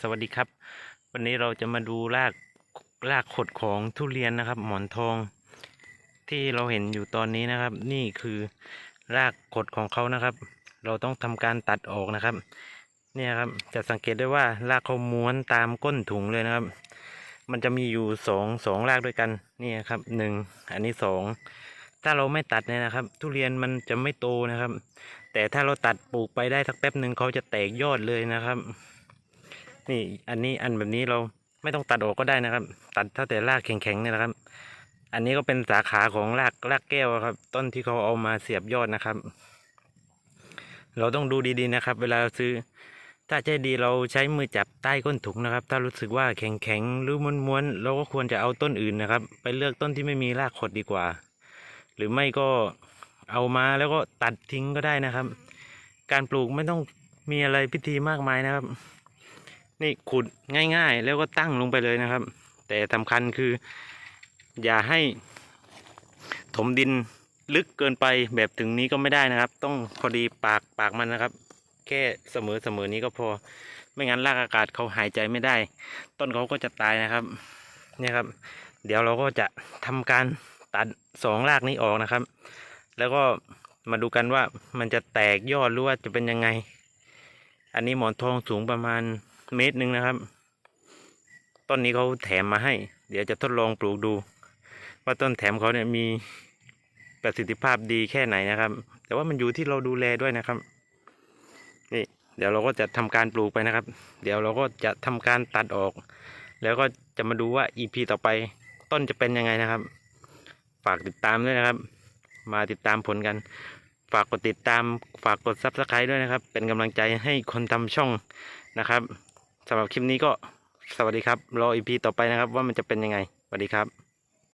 สวัสดีครับ วันนี้เราจะมาดูรากรากขดของทุเรียนนะครับ หมอนทอง ที่เราเห็นอยู่ตอนนี้นะครับ นี่คือรากขดของเขานะครับ เราต้องทำการตัดออกนะครับ เนี่ยครับจะสังเกตได้ว่ารากเขาม้วนตามก้นถุงเลยนะครับ มันจะมีอยู่สองสองรากด้วยกันนี่ครับหนึ่งอันนี้สองถ้าเราไม่ตัดเนี่ยนะครับ ทุเรียนมันจะไม่โตนะครับ แต่ถ้าเราตัดปลูกไปได้สักแป๊บหนึ่งเขาจะแตกยอดเลยนะครับ นี่อันนี้อันแบบนี้เราไม่ต้องตัดออกก็ได้นะครับ ตัดเท่าแต่รากแข็งๆเนี่ยนะครับ อันนี้ก็เป็นสาขาของรากรากแก้วครับ ต้นที่เขาเอามาเสียบยอดนะครับ เราต้องดูดีๆนะครับ เวลาเราซื้อ ถ้าใจดีเราใช้มือจับใต้ก้นถุงนะครับ ถ้ารู้สึกว่าแข็งๆหรือม้วนๆเราก็ควรจะเอาต้นอื่นนะครับ ไปเลือกต้นที่ไม่มีรากขดดีกว่า หรือไม่ก็ เอามาแล้วก็ตัดทิ้งก็ได้นะครับ การปลูกไม่ต้องมีอะไรพิธีมากมายนะครับ นี่ขุดง่าย ๆ แล้วก็ตั้งลงไปเลยนะครับ แต่สำคัญคือ อย่าให้ถมดินลึกเกินไปแบบถึงนี้ก็ไม่ได้นะครับ ต้องพอดีปากปากมันนะครับ แค่เสมอเสมอนี้ก็พอ ไม่งั้นรากอากาศเขาหายใจไม่ได้ ต้นเขาก็จะตายนะครับเนี่ยครับ เดี๋ยวเราก็จะทำการตัดสองรากนี้ออกนะครับ แล้วก็มาดูกันว่ามันจะแตกยอดหรือว่าจะเป็นยังไง อันนี้หมอนทองสูงประมาณเมตรหนึ่งนะครับ ต้นนี้เขาแถมมาให้ เดี๋ยวจะทดลองปลูกดู ว่าต้นแถมเขาเนี่ยมีประสิทธิภาพดีแค่ไหนนะครับ แต่ว่ามันอยู่ที่เราดูแลด้วยนะครับ นี่ เดี๋ยวเราก็จะทำการปลูกไปนะครับ เดี๋ยวเราก็จะทำการตัดออก แล้วก็จะมาดูว่า EP ต่อไปต้นจะเป็นยังไงนะครับ ฝากติดตามด้วยนะครับ มาติดตามผลกัน ฝากกดติดตามฝากกด Subscribe ด้วยนะครับ เป็นกำลังใจให้คนทำช่องนะครับสำหรับคลิปนี้ก็สวัสดีครับ รออีพีต่อไปนะครับว่ามันจะเป็นยังไงสวัสดีครับ